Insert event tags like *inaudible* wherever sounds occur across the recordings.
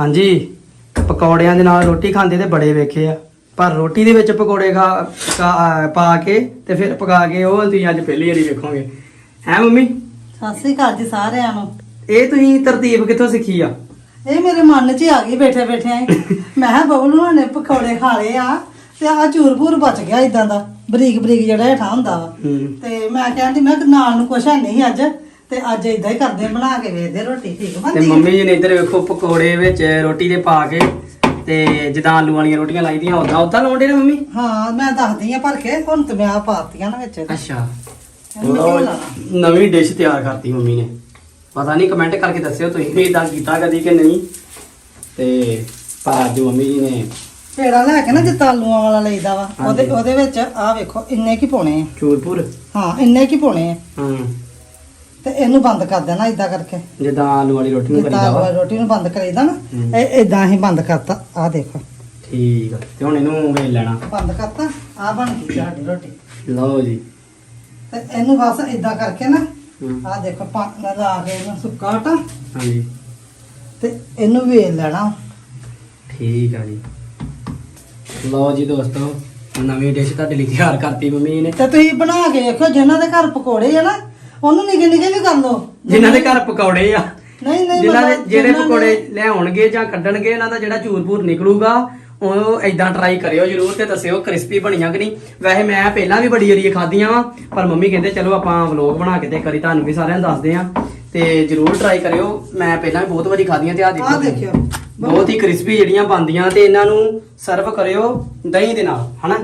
ਹਾਂਜੀ ਪਕੌੜਿਆਂ ਦੇ ਨਾਲ ਰੋਟੀ ਖਾਂਦੇ ਤੇ ਬੜੇ ਵੇਖੇ ਆ। ਪਰ ਰੋਟੀ ਦੇ ਵਿੱਚ ਪਕੌੜੇ ਖਾ ਪਾ ਕੇ ਤੇ ਫਿਰ ਪਕਾ ਕੇ ਉਹ ਤੁਸੀਂ ਅੱਜ ਪਹਿਲੀ ਵਾਰੀ ਵੇਖੋਗੇ। ਹੈ ਮੰਮੀ? ਸਤਿ ਸ੍ਰੀ ਅਕਾਲ ਜੀ ਸਾਰਿਆਂ ਨੂੰ। ਇਹ ਤੁਸੀਂ ਤਰਤੀਬ ਕਿੱਥੋਂ ਸਿੱਖੀ ਆ? ਇਹ ਮੇਰੇ ਮਨ 'ਚ ਹੀ ਆ ਗਈ ਬੈਠੇ ਬੈਠੇ ਮੈਂ ਕਿਹਾ ਬਬਲੂ ਨੇ ਪਕੌੜੇ ਖਾ ਲਏ ਆ ਤੇ ਆ ਚੂਰਪੂਰ ਬਚ ਗਿਆ ਇਦਾਂ ਦਾ। ਬਰੀਕ ਬਰੀਕ ਜਿਹੜਾ ਹੇਠਾਂ ਹੁੰਦਾ ਵਾ। ਹੂੰ। ਤੇ ਮੈਂ ਕਹਿੰਦੀ ਮੈਂ ਕਿਹਾ ਨਾਲ ਨੂੰ ਕੁਛ ਹੈ ਨਹੀਂ ਅੱਜ। ਤੇ ਅੱਜ ਇਦਾਂ ਹੀ ਕਰਦੇ ਬਣਾ ਕੇ ਵੇਖਦੇ ਰੋਟੀ ਠੀਕ ਤੇ ਬਣਦੀ? ਮੰਮੀ ਜੀ ਨੇ ਇੱਧਰ ਵੇਖੋ ਪਕੌੜੇ ਵਿੱਚ ਰੋਟੀ ਦੇ ਪਾ ਕੇ ਤੇ ਜਿੱਦਾਂ ਆਲੂ ਵਾਲੀਆਂ ਰੋਟੀਆਂ ਲਾਈਦੀਆਂ ਉਦਾਂ ਉਦਾਂ ਲਾਉਂਦੇ ਨੇ ਮੰਮੀ? ਹਾਂ ਮੈਂ ਦੱਸਦੀ ਆ ਭਰ ਕੇ ਹੁਣ ਤੇ ਮੈਂ ਆ ਪਾਤੀਆਂ ਨਾ ਵਿੱਚ। ਅੱਛਾ। ਇਹਨੂੰ ਮੈਂ? ਨਵੀਂ ਡਿਸ਼ ਤਿਆਰ ਕਰਤੀ ਮੰਮੀ ਨੇ। ਪਤਾ ਨਹੀਂ ਕਮੈਂਟ ਕਰਕੇ ਦੱਸਿਓ ਤੁਸੀਂ ਵੀ ਇਦਾਂ ਕੀਤਾ ਕਦੀ ਕਿ ਨਹੀਂ। ਤੇ ਪਰ ਅੱਜ ਮੰਮੀ ਜੀ ਨੇ ਪੇੜਾ ਲੈ ਕੇ ਨਾ ਜਿੱਤਾ ਆਲੂਆਂ ਵਾਲਾ ਲਈਦਾ ਵਾ ਉਹਦੇ ਹਾਂਜੀ। ਉਹਦੇ ਵਿੱਚ ਆ ਵੇਖੋ ਇੰਨੇ ਕੀ ਪਾਉਣੇ ਆ। ਚੂਰਪੁਰ? ਹਾਂ ਇੰਨੇ ਕੀ ਪਾਉਣੇ ਆ। ਹਾਂ। ਤੇ ਇਹਨੂੰ ਬੰਦ ਕਰ ਦੇਣਾ ਇਦਾਂ ਕਰਕੇ। ਜਿੱਦਾਂ ਆਲੂ ਵਾਲੀ ਰੋਟੀ ਨੂੰ ਜਿੱਦਾਂ ਕਰੀਦਾ ਵਾ। ਰੋਟੀ ਨੂੰ ਬੰਦ ਕਰੀਦਾ ਨਾ। ਇਹ ਇਦਾਂ ਹੀ ਬੰਦ ਕਰਤਾ ਆ ਦੇਖੋ। ਠੀਕ ਆ ਤੇ ਹੁਣ ਇਹਨੂੰ ਵੇਲ ਲੈਣਾ। ਬੰਦ ਕਰਤਾ ਆ ਬਣ ਗਈ ਸਾਡੀ ਰੋਟੀ। ਲਓ ਜੀ। ਤੇ ਇਹਨੂੰ ਬਸ ਇਦਾਂ ਕਰਕੇ ਨਾ ਹਮ, ਆ ਦੇਖੋ ਪਾਣੀ ਲਾ ਕੇ ਇਹਨੂੰ ਸੁੱਕਾ ਆਟਾ। ਹਾਂਜੀ। ਤੇ ਇਹਨੂੰ ਵੇਲ ਲੈਣਾ। ਠੀਕ ਆ ਜੀ। ਲਓ ਜੀ ਦੋਸਤੋ ਨਵੀਂ ਡਿਸ਼ ਤੁਹਾਡੇ ਲਈ ਤਿਆਰ ਕਰਤੀ ਮੰਮੀ ਨੇ। ਤੇ ਤੁਸੀਂ ਬਣਾ ਕੇ ਵੇਖੋ ਜਿਨ੍ਹਾਂ ਦੇ ਘਰ ਪਕੌੜੇ ਆ ਨਾ ਉਹਨੂੰ ਨਿੱਕੇ ਨਿੱਕੇ ਵੀ ਕਰ ਲਓ। ਜਿਨ੍ਹਾਂ ਦੇ ਘਰ ਪਕੌੜੇ ਆ। ਨਹੀਂ ਨਹੀਂ ਜਿਨ੍ਹਾਂ ਦੇ ਜਿਹੜੇ ਪਕੌੜੇ ਲਿਆਉਣਗੇ ਜਾਂ ਕੱਢਣਗੇ ਇਹਨਾਂ ਦਾ ਜਿਹੜਾ ਚੂਰਪੂਰ ਨਿਕਲੂਗਾ ਉਹ ਐਦਾਂ ਟਰਾਈ ਕਰਿਓ ਜਰੂਰ ਤੇ ਦੱਸਿਓ ਕ੍ਰਿਸਪੀ ਬਣੀਆਂ ਕਿ ਨਹੀਂ। ਵੈਸੇ ਮੈਂ ਪਹਿਲਾਂ ਵੀ ਬੜੀ ਵਾਰੀ ਖਾਧੀਆਂ ਵਾ ਪਰ ਮੰਮੀ ਕਹਿੰਦੇ ਚਲੋ ਆਪਾਂ ਵਲੌਗ ਬਣਾ ਕੇ ਤੇ ਕਰੀ ਤੁਹਾਨੂੰ ਵੀ ਸਾਰਿਆਂ ਨੂੰ ਦੱਸਦੇ ਆ। ਤੇ ਜਰੂਰ ਟਰਾਈ ਕਰਿਓ। ਮੈਂ ਪਹਿਲਾਂ ਵੀ ਬਹੁਤ ਵਾਰੀ ਖਾਧੀਆਂ ਤੇ ਆ ਦੇਖੋ ਆਹ ਦੇਖਿਓ। ਬਹੁਤ ਹੀ ਕ੍ਰਿਸਪੀ ਜਿਹੜੀਆਂ ਬਣਦੀਆਂ ਤੇ ਇਹਨਾਂ ਨੂੰ ਸਰਵ ਕਰਿਓ ਦਹੀਂ ਦੇ ਨਾਲ ਹਨਾ?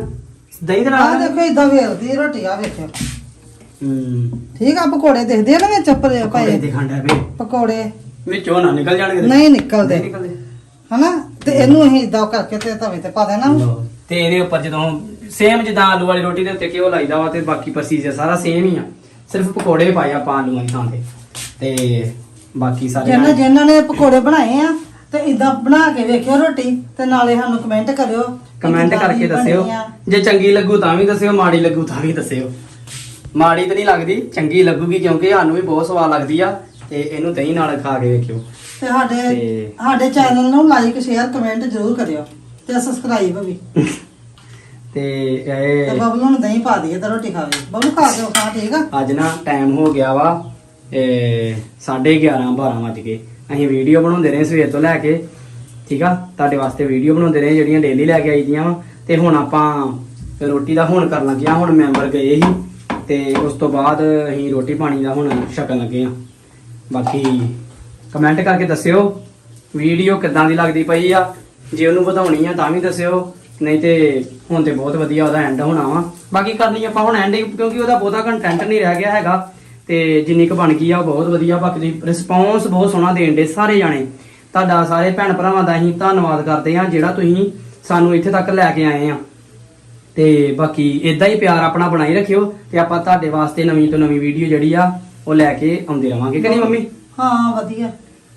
ਦਹੀਂ ਦੇ ਨਾਲ ਦੇਖੋ ਇਦਾਂ ਵੇਲਦੀ ਰੋਟੀ ਆ ਵੇਖਿਓ। ਹੂੰ। ਠੀਕ ਆ ਪਕੌੜੇ ਦੇਖਦੇ ਆ ਨਾ ਵਿੱਚ ਪਕੌੜੇ ਪਏ ਪਕੌੜੇ। ਵਿੱਚੋਂ ਨਾ ਨਿਕਲ ਜਾਣਗੇ ਨਹੀਂ ਨਿਕਲਦੇ। ਨਿਕਲਦੇ। ਹਨਾ? ਤੇ ਇਹਨੂੰ ਅਸੀਂ ਇਦਾਂ ਕਰਕੇ ਤੇ ਤਵੇ ਤੇ ਪਾ ਦੇਣਾ। ਲਓ। ਤੇ ਇਹਦੇ ਉੱਪਰ ਜਦੋਂ ਸੇਮ ਜਿੱਦਾਂ ਆਲੂ ਵਾਲੀ ਰੋਟੀ ਦੇ ਉੱਤੇ ਘਿਓ ਲਾਈਦਾ ਵਾ ਤੇ ਬਾਕੀ ਪ੍ਰੋਸੀਜਰ ਸਾਰਾ ਸੇਮ ਹੀ ਆ। ਸਿਰਫ ਪਕੌੜੇ ਪਾਏ ਆਪਾਂ ਆਲੂ ਵਾਲੀ ਥਾਂ ਤੇ। ਤੇ ਬਾਕੀ ਸਾਰੇ ਜਿਹਨਾਂ ਜਿਹਨਾਂ ਨੇ ਪਕੌੜੇ ਬਣਾਏ ਆ ਤੇ ਇਦਾਂ ਬਣਾ ਕੇ ਵੇਖਿਓ ਰੋਟੀ ਤੇ ਨਾਲੇ ਸਾਨੂੰ ਕਮੈਂਟ ਕਰਿਓ ਕਿ ਕਮੈਂਟ ਕਿੱਦਾਂ ਕਰਕੇ ਦੀ ਦੱਸਿਓ। ਬਣੀ ਆ। ਜੇ ਚੰਗੀ ਲੱਗੂ ਤਾਂ ਵੀ ਦੱਸਿਓ ਮਾੜੀ ਲੱਗੂ ਤਾਂ ਵੀ ਦੱਸਿਓ। ਮਾੜੀ ਤਾਂ ਨਹੀਂ ਲੱਗਦੀ ਚੰਗੀ ਲੱਗੂਗੀ ਕਿਉਂਕਿ ਸਾਨੂੰ ਵੀ ਬਹੁਤ ਸਵਾਦ ਲੱਗਦੀ ਆ ਤੇ ਇਹਨੂੰ ਦਹੀਂ ਨਾਲ ਖਾ ਕੇ ਵੇਖਿਓ। ਤੇ ਸਾਡੇ ਤੇ- ਸਾਡੇ ਚੈਨਲ ਨੂੰ ਲਾਈਕ ਸ਼ੇਅਰ ਕਮੈਂਟ ਜ਼ਰੂਰ ਕਰਿਓ ਤੇ ਸਬਸਕ੍ਰਾਈਬ ਵੀ। ਤੇ ਤੇ ਇਹ ਬਬਲੂ ਨੂੰ ਦਹੀਂ ਪਾ ਦਈਏ ਤਾਂ ਰੋਟੀ ਖਾਵੇ ਬਬਲੂ ਖਾ ਕੇ ਖਾ ਠੀਕ ਆ? ਅੱਜ ਨਾ ਟਾਈਮ ਹੋ ਗਿਆ ਵਾ 11:30 12 ਵਜ ਗਏ। ਅਸੀਂ ਵੀਡੀਓ ਬਣਾਉਂਦੇ ਰਹੇ ਸਵੇਰ ਤੋਂ ਲੈ ਕੇ ਠੀਕ ਆ? ਤੁਹਾਡੇ ਵਾਸਤੇ ਵੀਡੀਓ ਬਣਾਉਂਦੇ ਰਹੇ ਜਿਹੜੀਆਂ ਡੇਲੀ ਲੈ ਕੇ ਆਈਆਂ ਵਾ। ਤੇ ਹੁਣ ਆਪਾਂ ਰੋਟੀ ਦਾ ਹੁਣ ਕਰਨ ਲੱਗੇ ਆ ਹੁਣ ਮੈਂਬਰ ਗਏ ਸੀ। ਤੇ ਉਸ ਤੋਂ ਬਾਅਦ ਅਸੀਂ ਰੋਟੀ ਪਾਣੀ ਦਾ ਹੁਣ ਛਕਣ ਲੱਗੇ ਆ ਬਾਕੀ ਕਮੈਂਟ ਕਰਕੇ ਦੱਸਿਓ ਵੀਡੀਓ ਕਿੱਦਾਂ ਦੀ ਲੱਗਦੀ ਪਈ ਆ। ਜੇ ਉਹਨੂੰ ਵਧਾਉਣੀ ਆ ਤਾਂ ਵੀ ਦੱਸਿਓ, ਨਹੀਂ ਤੇ ਹੁਣ ਤੇ ਬਹੁਤ ਵਧੀਆ ਉਹਦਾ ਐਂਡ ਹੋਣਾ ਵਾ। ਬਾਕੀ ਕਰਨੀ ਆਪਾਂ ਹੁਣ ਐਂਡ ਕਿਉਂਕਿ ਉਹਦਾ ਬਹੁਤਾ ਕੰਟੈਂਟ ਨਹੀਂ ਰਹਿ ਗਿਆ ਹੈਗਾ। ਤੇ ਜਿੰਨੀ ਕੁ ਬਣ ਗਈ ਆ ਉਹ ਬਹੁਤ ਵਧੀਆ, ਬਾਕੀ ਤੁਸੀਂ ਰਿਸਪੌਂਸ ਬਹੁਤ ਸੋਹਣਾ ਦੇਣ ਦੇ ਸਾਰੇ ਜਾਣੇ। ਤੁਹਾਡਾ ਸਾਰੇ ਭੈਣ ਭਰਾਵਾਂ ਦਾ ਅਸੀਂ ਧੰਨਵਾਦ ਕਰਦੇ ਆ ਜਿਹੜਾ ਤੁਸੀਂ ਸਾਨੂੰ ਇੱਥੇ ਤੱਕ ਲੈ ਕੇ ਆਏ ਆ। ਤੇ ਬਾਕੀ ਇਦਾਂ ਹੀ ਪਿਆਰ ਆਪਣਾ ਬਣਾਈ ਰੱਖਿਓ ਤੇ ਆਪਾਂ ਤੁਹਾਡੇ ਵਾਸਤੇ ਨਵੀਂ ਤੋਂ ਨਵੀਂ ਵੀਡੀਓ ਜਿਹੜੀ ਆ ਉਹ ਲੈ ਕੇ ਆਉਂਦੇ ਰਵਾਂਗੇ। ਕਿ ਨਹੀਂ ਮੰਮੀ? ਹਾਂ ਵਧੀਆ।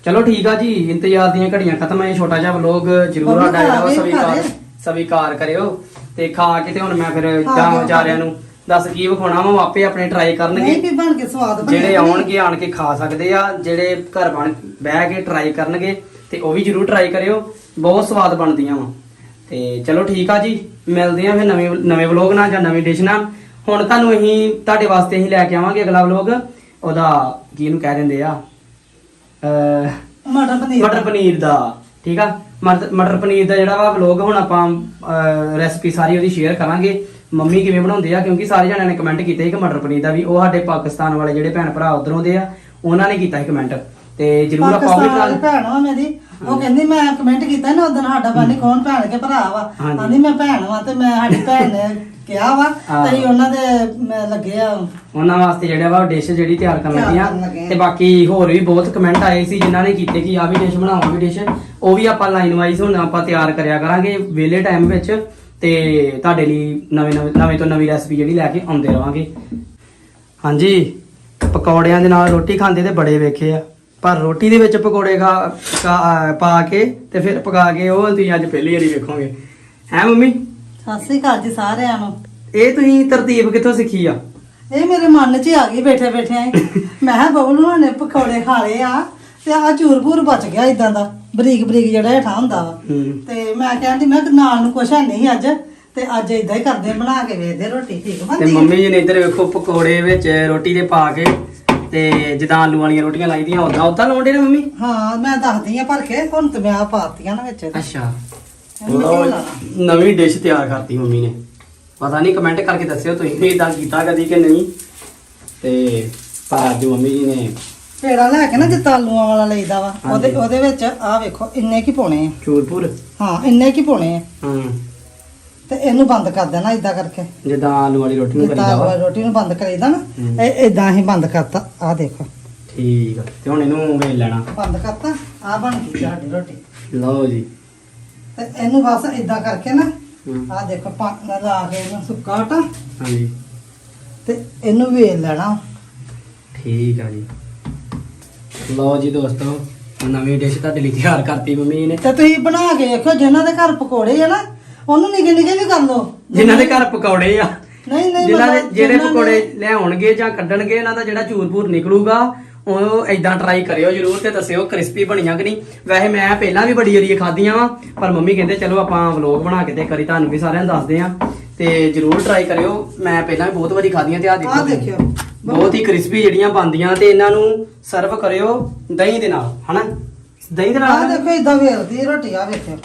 ਚਲੋ ਠੀਕ ਆ ਜੀ ਇੰਤਜ਼ਾਰ ਦੀਆਂ ਘੜੀਆਂ ਖਤਮ ਹੈ ਛੋਟਾ ਜਿਹਾ ਵਲੋਗ ਜਰੂਰ ਮੰਮੀ ਸਾਡਾ ਜਿਹੜਾ ਖਾ ਸਵੀਕਾਰ ਖਾ ਦੇ। ਸਵੀਕਾਰ ਕਰਿਓ। ਤੇ ਖਾ ਕੇ ਤੇ ਹੁਣ ਮੈਂ ਫਿਰ ਖਾ ਵਿਚਾਰਿਆਂ ਨੂੰ। ਦੱਸ ਕੀ ਵਿਖਾਉਣਾ ਵਾ ਉਹ ਆਪੇ ਆਪਣੇ ਟਰਾਈ ਨਹੀਂ ਕਰਨਗੇ ਵੀ ਬਣ ਕੇ ਸਵਾਦ ਬਣਿਆ ਜਿਹੜੇ ਆਉਣਗੇ ਆਣ ਕੇ ਖਾ ਸਕਦੇ ਆ ਜਿਹੜੇ ਘਰ ਬਣ ਬਹਿ ਕੇ ਟਰਾਈ ਕਰਨਗੇ ਤੇ ਉਹ ਵੀ ਜਰੂਰ ਟਰਾਈ ਕਰਿਓ। ਬਹੁਤ ਸਵਾਦ ਬਣਦੀਆਂ ਵਾ। ਤੇ ਚਲੋ ਠੀਕ ਆ ਜੀ ਮਿਲਦੇ ਆ ਫਿਰ ਨਵੇਂ ਨਵੇਂ ਵਲੋਗ ਨਾਲ ਜਾਂ ਨਵੀਂ ਡਿਸ਼ ਨਾਲ। ਹੁਣ ਤੁਹਾਨੂੰ ਅਸੀਂ ਤੁਹਾਡੇ ਵਾਸਤੇ ਅਸੀਂ ਲੈ ਕੇ ਆਵਾਂਗੇ ਅਗਲਾ ਵਲੋਗ ਉਹਦਾ ਕੀ ਇਹਨੂੰ ਕਹਿ ਦਿੰਦੇ ਆ? ਮਟਰ ਪਨੀਰ ਮਟਰ ਪਨੀਰ ਦਾ ਠੀਕ ਆ? ਮਟਰ ਪਨੀਰ ਦਾ ਜਿਹੜਾ ਵਾ ਵਲੋਗ ਹੁਣ ਆਪਾਂ ਰੈਸਪੀ ਸਾਰੀ ਉਹਦੀ ਸ਼ੇਅਰ ਕਰਾਂਗੇ। ਮੰਮੀ ਕਿਵੇਂ ਬਣਾਉਂਦੇ ਆ? ਕਿਉਂਕਿ ਸਾਰੇ ਜਣਿਆਂ ਨੇ ਕਮੈਂਟ ਕੀਤੇ ਸੀ ਕਿ ਮਟਰ ਪਨੀਰ ਦਾ ਵੀ ਉਹ ਸਾਡੇ ਪਾਕਿਸਤਾਨ ਵਾਲੇ ਜਿਹੜੇ ਭੈਣ ਭਰਾ ਉਧਰੋਂ ਦੇ ਆ ਉਹਨਾਂ ਨੇ ਕੀਤਾ ਸੀ ਕਮੈਂਟ ਤੇ ਜਰੂਰ ਆਪਾਂ ਉਹ ਵੀ ਭੈਣ ਵਾ ਮੇਰੀ ਉਹ ਕਹਿੰਦੀ ਮੈਂ ਕਮੈਂਟ ਕੀਤਾ ਨਾ ਉਦੋਂ ਸਾਡਾ ਬਾਨੀ ਕੌਣ ਭੈਣ ਕੇ ਭਰਾ ਵਾ? ਹਾਂਜੀ। ਕਹਿੰਦੀ ਮੈਂ ਭੈਣ ਵਾ ਤੇ ਮੈਂ ਸਾਡੀ ਭੈਣ ਨੇ ਕਿਹਾ ਵਾ ਹਾਂ। ਤੇ ਅਸੀਂ ਉਹਨਾਂ ਦੇ ਮੈਂ ਲੱਗੇ ਆ। ਉਹਨਾਂ ਵਾਸਤੇ ਜਿਹੜਾ ਵਾ ਡਿਸ਼ ਜਿਹੜੀ ਤਿਆਰ ਕਰਨ ਤਿਆਰ ਲੱਗੇ ਆ। ਕਰਨ ਲੱਗੇ ਆ। ਤੇ ਬਾਕੀ ਹੋਰ ਵੀ ਬਹੁਤ ਕਮੈਂਟ ਆਏ ਸੀ ਜਿਨ੍ਹਾਂ ਨੇ ਕੀਤੇ ਕਿ ਆ ਵੀ ਡਿਸ਼ ਬਣਾਓ ਆਹ ਵੀ ਡਿਸ਼ ਉਹ ਵੀ ਆਪਾਂ ਲਾਈਨ ਵਾਈਜ਼ ਹੁਣ ਆਪਾਂ ਤਿਆਰ ਕਰਿਆ ਕਰਾਂਗੇ ਵਿਹਲੇ ਟਾਈਮ ਵਿੱਚ। ਤੇ ਤੁਹਾਡੇ ਲਈ ਨਵੇਂ ਨਵੇਂ ਨਵੇਂ ਤੋਂ ਨਵੀਂ ਰੈਸਪੀ ਜਿਹੜੀ ਲੈ ਕੇ ਆਉਂਦੇ ਰਵਾਂਗੇ। ਹਾਂਜੀ ਪਕੌੜਿਆਂ ਦੇ ਨਾਲ ਰੋਟੀ ਖਾਂਦੇ ਤੇ ਬੜੇ ਵੇਖੇ ਆ। ਪਰ ਰੋਟੀ ਦੇ ਵਿੱਚ ਪਕੌੜੇ ਖਾ ਖਾ- ਪਾ ਕੇ ਤੇ ਫਿਰ ਪਕਾ ਕੇ ਉਹ ਤੁਸੀਂ ਅੱਜ ਪਹਿਲੀ ਵਾਰੀ ਵੇਖੋਗੇ। ਹੈ ਮੰਮੀ? ਸਤਿ ਸ੍ਰੀ ਅਕਾਲ ਜੀ ਸਾਰਿਆਂ ਨੂੰ। ਇਹ ਤੁਸੀਂ ਤਰਤੀਬ ਕਿੱਥੋਂ ਸਿੱਖੀ ਆ? ਇਹ ਮੇਰੇ ਮਨ 'ਚ ਹੀ ਆ ਗਈ ਬੈਠੇ ਬੈਠੇ *laughs* ਮੈਂ ਕਿਹਾ ਬਬਲੂ ਨੇ ਪਕੌੜੇ ਖਾ ਲਏ ਆ ਤੇ ਆ ਚੂਰ ਭੂਰ ਬਚ ਗਿਆ ਇਦਾਂ ਦਾ। ਬਰੀਕ ਬਰੀਕ ਜਿਹੜਾ ਹੇਠਾਂ ਹੁੰਦਾ ਵਾ। ਹੂੰ। ਤੇ ਮੈਂ ਕਹਿੰਦੀ ਮੈਂ ਕਿ ਨਾਲ ਨੂੰ ਕੁਛ ਹੈ ਨਹੀਂ ਅੱਜ। ਤੇ ਅੱਜ ਇਦਾਂ ਹੀ ਕਰਦੇ ਆ, ਬਣਾ ਕੇ ਵੇਖਦੇ ਆ ਰੋਟੀ ਠੀਕ ਤੇ ਬਣਦੀ? ਮੰਮੀ ਜੀ ਨੇ ਇੱਧਰ ਵੇਖੋ ਪਕੌੜੇ ਵਿੱਚ ਰੋਟੀ ਦੇ ਪਾ ਕੇ ਤੇ ਜਿੱਦਾਂ ਆਲੂ ਵਾਲੀਆਂ ਰੋਟੀਆਂ ਲਾਈਦੀਆਂ ਉਦਾਂ ਉਦਾਂ ਲਾਉਂਦੇ ਨੇ ਮੰਮੀ? ਹਾਂ ਮੈਂ ਦੱਸਦੀ ਆ ਭਰ ਕੇ ਹੁਣ ਤੇ ਮੈਂ ਆ ਪਾਤੀਆਂ ਨਾ ਵਿੱਚ ਅੱਛਾ। ਲਾਉਣਾ? ਨਵੀਂ ਡਿਸ਼ ਤਿਆਰ ਕਰਤੀ ਮੰਮੀ ਨੇ। ਪਤਾ ਨਹੀਂ ਕਮੈਂਟ ਕਰਕੇ ਦੱਸਿਓ ਤੁਸੀਂ ਵੀ ਇਦਾਂ ਕੀਤਾ ਕਦੀ ਕਿ ਨਹੀਂ। ਤੇ ਪਰ ਅੱਜ ਮੰਮੀ ਜੀ ਨੇ ਪੇੜਾ ਲੈ ਕੇ ਨਾ ਜਿੱਤਾ ਆਲੂਆਂ ਵਾਲਾ ਲਈਦਾ ਵਾ ਉਹਦੇ। ਉਹਦੇ ਵਿੱਚ ਆ ਵੇਖੋ ਇੰਨੇ ਕੀ ਪਾਉਣੇ ਆ। ਚੂਰਪੁਰ ਹਾਂ ਇੰਨੇ ਕੀ ਪਾਉਣੇ ਆ। ਹਾਂ। ਤੇ ਇਹਨੂੰ ਬੰਦ ਕਰ ਦੇਣਾ ਇਦਾਂ ਕਰਕੇ। ਜਿੱਦਾਂ ਆਲੂ ਵਾਲੀ ਰੋਟੀ ਨੂੰ ਕਰੀਦਾ ਵਾ। ਰੋਟੀ ਨੂੰ ਬੰਦ ਕਰੀਦਾ ਨਾ। ਇਹ ਇਦਾਂ ਹੀ ਬੰਦ ਕਰਤਾ ਆ ਦੇਖੋ। ਠੀਕ ਆ ਤੇ ਹੁਣ ਇਹਨੂੰ ਵੇਲ ਲੈਣਾ। ਬੰਦ ਕਰਤਾ ਆ ਬਣ ਗਈ ਸਾਡੀ ਰੋਟੀ। ਲਓ ਜੀ। ਤੇ ਇਹਨੂੰ ਬਸ ਇਦਾਂ ਕਰਕੇ ਨਾ ਆ ਦੇਖੋ ਪਾਣੀ ਲਾ ਕੇ ਇਹਨੂੰ ਸੁੱਕਾ ਆਟਾ। ਹਾਂਜੀ। ਤੇ ਇਹਨੂੰ ਵੇਲ ਲੈਣਾ। ਠੀਕ ਆ ਜੀ। ਲਓ ਜੀ ਦੋਸਤੋ ਨਵੀਂ ਡਿਸ਼ ਤੁਹਾਡੇ ਲਈ ਤਿਆਰ ਕਰਤੀ ਮੰਮੀ ਨੇ। ਤੇ ਤੁਸੀਂ ਬਣਾ ਕੇ ਵੇਖੋ ਜਿਨ੍ਹਾਂ ਦੇ ਘਰ ਪਕੌੜੇ ਆ ਨਾ ਉਹਨੂੰ ਨਿੱਕੇ ਨਿੱਕੇ ਵੀ ਕਰ ਲਓ। ਜਿਨ੍ਹਾਂ ਦੇ ਘਰ ਪਕੌੜੇ ਆ। ਨਹੀਂ ਨਹੀਂ ਜਿਨ੍ਹਾਂ ਦੇ ਮਤਲਬ ਜਿਹੜੇ ਜਿਨ੍ਹਾਂ ਨੇ- ਪਕੌੜੇ ਲਿਆਉਣਗੇ ਜਾਂ ਕੱਢਣਗੇ ਇਹਨਾਂ ਦਾ ਜਿਹੜਾ ਚੂਰਪੂਰ ਨਿਕਲੂਗਾ ਉਹ ਇਦਾਂ ਟਰਾਈ ਕਰਿਓ ਜਰੂਰ ਤੇ ਦੱਸਿਓ ਕ੍ਰਿਸਪੀ ਬਣੀਆਂ ਕਿ ਨਹੀਂ। ਵੈਸੇ ਮੈਂ ਪਹਿਲਾਂ ਵੀ ਬੜੀ ਜਰੀਏ ਖਾਧੀਆਂ ਵਾ ਪਰ ਮੰਮੀ ਕਹਿੰਦੇ ਚਲੋ ਆਪਾਂ ਵਲੌਗ ਬਣਾ ਕੇ ਤੇ ਕਰੀ ਤੁਹਾਨੂੰ ਵੀ ਸਾਰਿਆਂ ਨੂੰ ਦੱਸਦੇ ਆ। ਤੇ ਜਰੂਰ ਟਰਾਈ ਕਰਿਓ ਮੈਂ ਪਹਿਲਾਂ ਵੀ ਬਹੁਤ ਵਾਰੀ ਖਾਧੀਆਂ ਤੇ ਆ ਦੇਖੋ ਆਹ ਦੇਖਿਓ। ਬਹੁਤ ਹੀ ਕ੍ਰਿਸਪੀ ਜਿਹੜੀਆਂ ਬਣਦੀਆਂ ਤੇ ਇਹਨਾਂ ਨੂੰ ਸਰਵ ਕਰਿਓ ਦਹੀਂ ਦੇ ਨਾਲ ਹਨਾ? ਦਹੀਂ ਦੇ ਆਹ ਨਾਲ ਦੇਖੋ ਇਦਾਂ ਵੇਲਦੀ ਰੋਟੀ ਆ ਵੇਖਿਓ।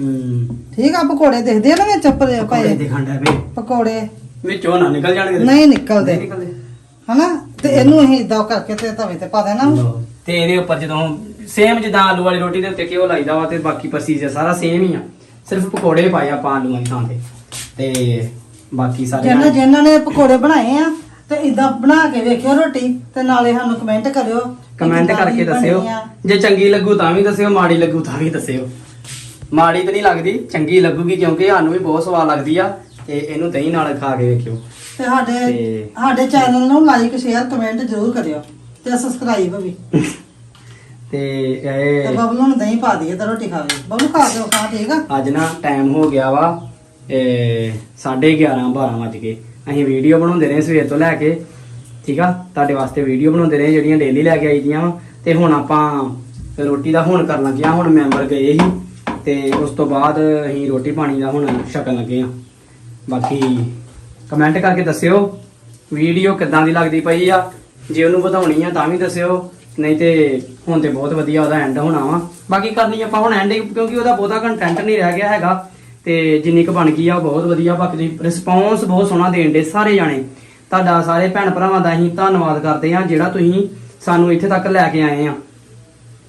ਹੂੰ। ਠੀਕ ਆ ਪਕੌੜੇ ਦੇਖਦੇ ਆ ਨਾ ਵਿੱਚ ਪਰੇ ਪਕੌੜੇ ਪਏ। ਵੇ ਪਕੌੜੇ। ਵਿੱਚੋਂ ਨਾ ਨਿਕਲ ਜਾਣਗੇ ਨਹੀਂ ਨਿਕਲਦੇ। ਨਹੀਂ ਨਿਕਲਦੇ। ਹਨਾ? ਤੇ ਇਹਨੂੰ ਅਸੀਂ ਇਦਾਂ ਕਰਕੇ ਤੇ ਤਵੇ ਤੇ ਪਾ ਦੇਣਾ। ਲਓ। ਤੇ ਇਹਦੇ ਉੱਪਰ ਜਦੋਂ ਸੇਮ ਜਿੱਦਾਂ ਆਲੂ ਵਾਲੀ ਰੋਟੀ ਦੇ ਉੱਤੇ ਘਿਓ ਲਾਈਦਾ ਵਾ ਤੇ ਬਾਕੀ ਪ੍ਰੋਸੀਜਰ ਸਾਰਾ ਸੇਮ ਹੀ ਆ। ਸਿਰਫ ਪਕੌੜੇ ਪਾਏ ਆਪਾਂ ਆਲੂਆਂ ਦੀ ਥਾਂ ਤੇ। ਤੇ ਬਾਕੀ ਸਾਰੇ ਜਿਹਨਾਂ ਜਿਨ੍ਹਾਂ ਨੇ ਪਕੌੜੇ ਬਣਾਏ ਆ ਤੇ ਇਦਾਂ ਬਣਾ ਕੇ ਵੇਖਿਓ ਰੋਟੀ ਤੇ ਨਾਲੇ ਸਾਨੂੰ ਕਮੈਂਟ ਕਰਿਓ ਕਿ ਕਮੈਂਟ ਕਿੱਦਾਂ ਕਰਕੇ ਦੀ ਦੱਸਿਓ। ਬਣੀ ਆ। ਜੇ ਚੰਗੀ ਲੱਗੂ ਤਾਂ ਵੀ ਦੱਸਿਓ ਮਾੜੀ ਲੱਗੂ ਤਾਂ ਵੀ ਦੱਸਿਓ। ਮਾੜੀ ਤਾਂ ਨਹੀਂ ਲੱਗਦੀ ਚੰਗੀ ਲੱਗੂਗੀ ਕਿਉਂਕਿ ਸਾਨੂੰ ਵੀ ਬਹੁਤ ਸਵਾਦ ਲੱਗਦੀ ਆ ਤੇ ਇਹਨੂੰ ਦਹੀਂ ਨਾਲ ਖਾ ਕੇ ਵੇਖਿਓ। ਤੇ ਸਾਡੇ ਤੇ- ਸਾਡੇ ਚੈਨਲ ਨੂੰ ਲਾਈਕ ਸ਼ੇਅਰ ਕਮੈਂਟ ਜ਼ਰੂਰ ਕਰਿਓ ਤੇ ਸਬਸਕ੍ਰਾਈਬ ਵੀ। ਤੇ ਤੇ ਇਹ ਬਬਲੂ ਨੂੰ ਦਹੀਂ ਪਾ ਦਈਏ ਤਾਂ ਰੋਟੀ ਖਾਵੇ ਬਬਲੂ ਖਾ ਕੇ ਖਾ ਠੀਕ ਆ? ਅੱਜ ਨਾ ਟਾਈਮ ਹੋ ਗਿਆ ਵਾ 11:30 12 ਵਜ ਗਏ। ਅਸੀਂ ਵੀਡੀਓ ਬਣਾਉਂਦੇ ਰਹੇ ਸਵੇਰ ਤੋਂ ਲੈ ਕੇ ਠੀਕ ਆ? ਤੁਹਾਡੇ ਵਾਸਤੇ ਵੀਡੀਓ ਬਣਾਉਂਦੇ ਰਹੇ ਜਿਹੜੀਆਂ ਡੇਲੀ ਲੈ ਕੇ ਆਈਆਂ ਵਾ। ਤੇ ਹੁਣ ਆਪਾਂ ਰੋਟੀ ਦਾ ਹੁਣ ਕਰਨ ਲੱਗੇ ਆ ਹੁਣ ਮੈਂਬਰ ਗਏ ਸੀ। ਤੇ ਉਸ ਤੋਂ ਬਾਅਦ ਅਸੀਂ ਰੋਟੀ ਪਾਣੀ ਦਾ ਹੁਣ ਛਕਣ ਲੱਗੇ ਆ ਬਾਕੀ ਕਮੈਂਟ ਕਰਕੇ ਦੱਸਿਓ ਵੀਡੀਓ ਕਿੱਦਾਂ ਦੀ ਲੱਗਦੀ ਪਈ ਆ। ਜੇ ਉਹਨੂੰ ਵਧਾਉਣੀ ਆ ਤਾਂ ਵੀ ਦੱਸਿਓ, ਨਹੀਂ ਤੇ ਹੁਣ ਤੇ ਬਹੁਤ ਵਧੀਆ ਉਹਦਾ ਐਂਡ ਹੋਣਾ ਵਾ। ਬਾਕੀ ਕਰਨੀ ਆਪਾਂ ਹੁਣ ਐਂਡ ਕਿਉਂਕਿ ਉਹਦਾ ਬਹੁਤਾ ਕੰਟੈਂਟ ਨਹੀਂ ਰਹਿ ਗਿਆ ਹੈਗਾ। ਤੇ ਜਿੰਨੀ ਕੁ ਬਣ ਗਈ ਆ ਉਹ ਬਹੁਤ ਵਧੀਆ, ਬਾਕੀ ਰਿਸਪੌਂਸ ਬਹੁਤ ਸੋਹਣਾ ਦੇਣ ਦੇ ਸਾਰੇ ਜਾਣੇ। ਤੁਹਾਡਾ ਸਾਰੇ ਭੈਣ ਭਰਾਵਾਂ ਦਾ ਅਸੀਂ ਧੰਨਵਾਦ ਕਰਦੇ ਆ ਜਿਹੜਾ ਤੁਸੀਂ ਸਾਨੂੰ ਇੱਥੇ ਤੱਕ ਲੈ ਕੇ ਆਏ ਆ।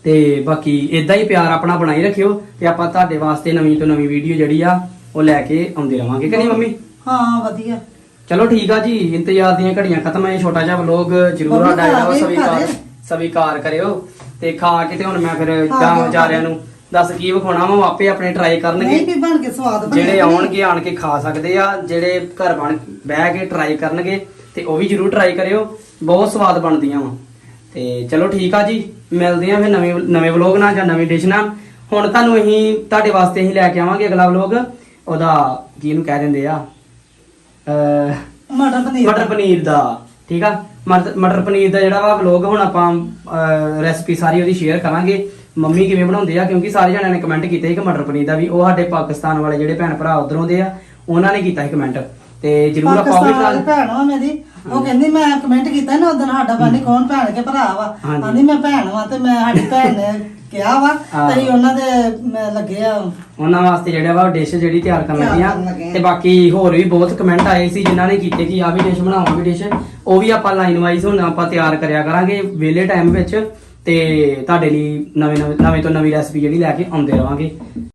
ਤੇ ਬਾਕੀ ਇਦਾਂ ਹੀ ਪਿਆਰ ਆਪਣਾ ਬਣਾਈ ਰੱਖਿਓ ਤੇ ਆਪਾਂ ਤੁਹਾਡੇ ਵਾਸਤੇ ਨਵੀਂ ਤੋਂ ਨਵੀਂ ਵੀਡੀਓ ਜਿਹੜੀ ਆ ਉਹ ਲੈ ਕੇ ਆਉਂਦੇ ਰਵਾਂਗੇ ਕਿ ਨਹੀਂ ਮੰਮੀ? ਹਾਂ ਵਧੀਆ। ਚਲੋ ਠੀਕ ਆ ਜੀ ਇੰਤਜ਼ਾਰ ਦੀਆਂ ਘੜੀਆਂ ਖਤਮ ਹੈ ਛੋਟਾ ਜਿਹਾ ਵਲੋਗ ਜਰੂਰ ਮੰਮੀ ਵਾ ਖਾ ਸਵੀਕਾਰ ਖਾ। ਸਵੀਕਾਰ ਕਰਿਓ ਤੇ ਖਾ ਕੇ ਤੇ ਹੁਣ ਮੈਂ ਫਿਰ ਖਾ ਜਾਂ ਲਿਓ, ਵਿਚਾਰਿਆਂ ਨੂੰ। ਦੱਸ ਕੀ ਵਿਖਾਉਣਾ ਵਾ ਉਹ ਆਪੇ ਆਪਣੇ ਟਰਾਈ ਨਹੀਂ ਕਰਨਗੇ ਵੀ ਬਣ ਕੇ ਸਵਾਦ ਬਣਿਆ ਜਿਹੜੇ ਕਿ ਨਹੀਂ? ਆਉਣਗੇ ਆਣ ਕੇ ਖਾ ਸਕਦੇ ਆ ਜਿਹੜੇ ਘਰ ਬਣ ਬਹਿ ਕੇ ਟਰਾਈ ਕਰਨਗੇ ਤੇ ਉਹ ਵੀ ਜਰੂਰ ਟਰਾਈ ਕਰਿਓ। ਬਹੁਤ ਸਵਾਦ ਬਣਦੀਆਂ ਵਾ। ਤੇ ਚਲੋ ਠੀਕ ਆ ਜੀ। ਮਿਲਦੇ ਆ ਫਿਰ ਨਵੇਂ ਨਵੇਂ ਵਲੋਗ ਨਾਲ ਜਾਂ ਨਵੀਂ ਡਿਸ਼ ਨਾਲ। ਹੁਣ ਤੁਹਾਨੂੰ ਅਸੀਂ ਤੁਹਾਡੇ ਵਾਸਤੇ ਅਸੀਂ ਲੈ ਕੇ ਆਵਾਂਗੇ ਅਗਲਾ ਵਲੋਗ ਉਹਦਾ ਕੀ ਇਹਨੂੰ ਕਹਿ ਦਿੰਦੇ ਆ? ਮਟਰ ਪਨੀਰ। ਮਟਰ ਪਨੀਰ ਦਾ। ਠੀਕ ਆ? ਮਟਰ ਪਨੀਰ ਦਾ ਜਿਹੜਾ ਵਾ ਵਲੋਗ ਹੁਣ ਆਪਾਂ ਰੈਸਪੀ ਸਾਰੀ ਉਹਦੀ ਸ਼ੇਅਰ ਕਰਾਂਗੇ। ਮੰਮੀ ਕਿਵੇਂ ਬਣਾਉਂਦੇ ਆ? ਕਿਉਂਕਿ ਸਾਰੇ ਜਣਿਆਂ ਨੇ ਕਮੈਂਟ ਕੀਤਾ ਸੀ ਕਿ ਮਟਰ ਪਨੀਰ ਦਾ ਵੀ। ਉਹ ਸਾਡੇ ਪਾਕਿਸਤਾਨ ਵਾਲੇ ਜਿਹੜੇ ਭੈਣ ਭਰਾ ਉਧਰੋਂ ਦੇ ਆ ਉਹਨਾਂ ਨੇ ਕੀਤਾ ਸੀ ਕਮੈਂਟ ਤੇ ਜਰੂਰ ਆਪਾਂ ਵੀ ਭੈਣ ਵਾ ਮੇਰੀ। ਉਹ ਕਹਿੰਦੀ ਮੈਂ ਕਮੈਂਟ ਕੀਤਾ ਨਾ ਉਦੋਂ ਸਾਡਾ ਬਾਨੀ ਕੌਣ ਭੈਣ ਕੇ ਭਰਾ ਵਾ। ਹਾਂਜੀ। ਕਹਿੰਦੀ ਮੈਂ ਭੈਣ ਵਾਂ ਤੇ ਮੈਂ ਸਾਡੀ ਭੈਣ ਨੇ ਕਿਹਾ ਵਾ ਹਾਂ। ਉਹਨਾਂ ਦੇ ਮੈਂ ਲੱਗੇ ਆ। ਉਹਨਾਂ ਵਾਸਤੇ ਜਿਹੜਾ ਵਾ ਡਿਸ਼ ਜਿਹੜੀ ਤਿਆਰ ਕਰਨ ਤਿਆਰ ਲੱਗੇ ਆ। ਕਰਨ ਲੱਗੇ ਆ। ਤੇ ਬਾਕੀ ਹੋਰ ਵੀ ਬਹੁਤ ਕਮੈਂਟ ਆਏ ਸੀ ਜਿਨ੍ਹਾਂ ਨੇ ਕੀਤੇ ਕਿ ਆ ਵੀ ਡਿਸ਼ ਬਣਾਵਾਂਗੇ ਡਿਸ਼ ਉਹ ਵੀ ਆਪਾਂ ਲਾਈਨ ਵਾਈਜ਼ ਹੁਣ ਆਪਾਂ ਤਿਆਰ ਕਰਿਆ ਕਰਾਂਗੇ ਵਿਹਲੇ ਟਾਈਮ ਵਿੱਚ। ਤੇ ਤੁਹਾਡੇ ਲਈ ਨਵੇਂ ਨਵੇਂ ਨਵੇਂ ਤੋਂ ਨਵੀਂ ਰੈਸਪੀ ਜਿਹੜੀ ਲੈ ਕੇ ਆਉਂਦੇ ਰਵਾਂਗੇ।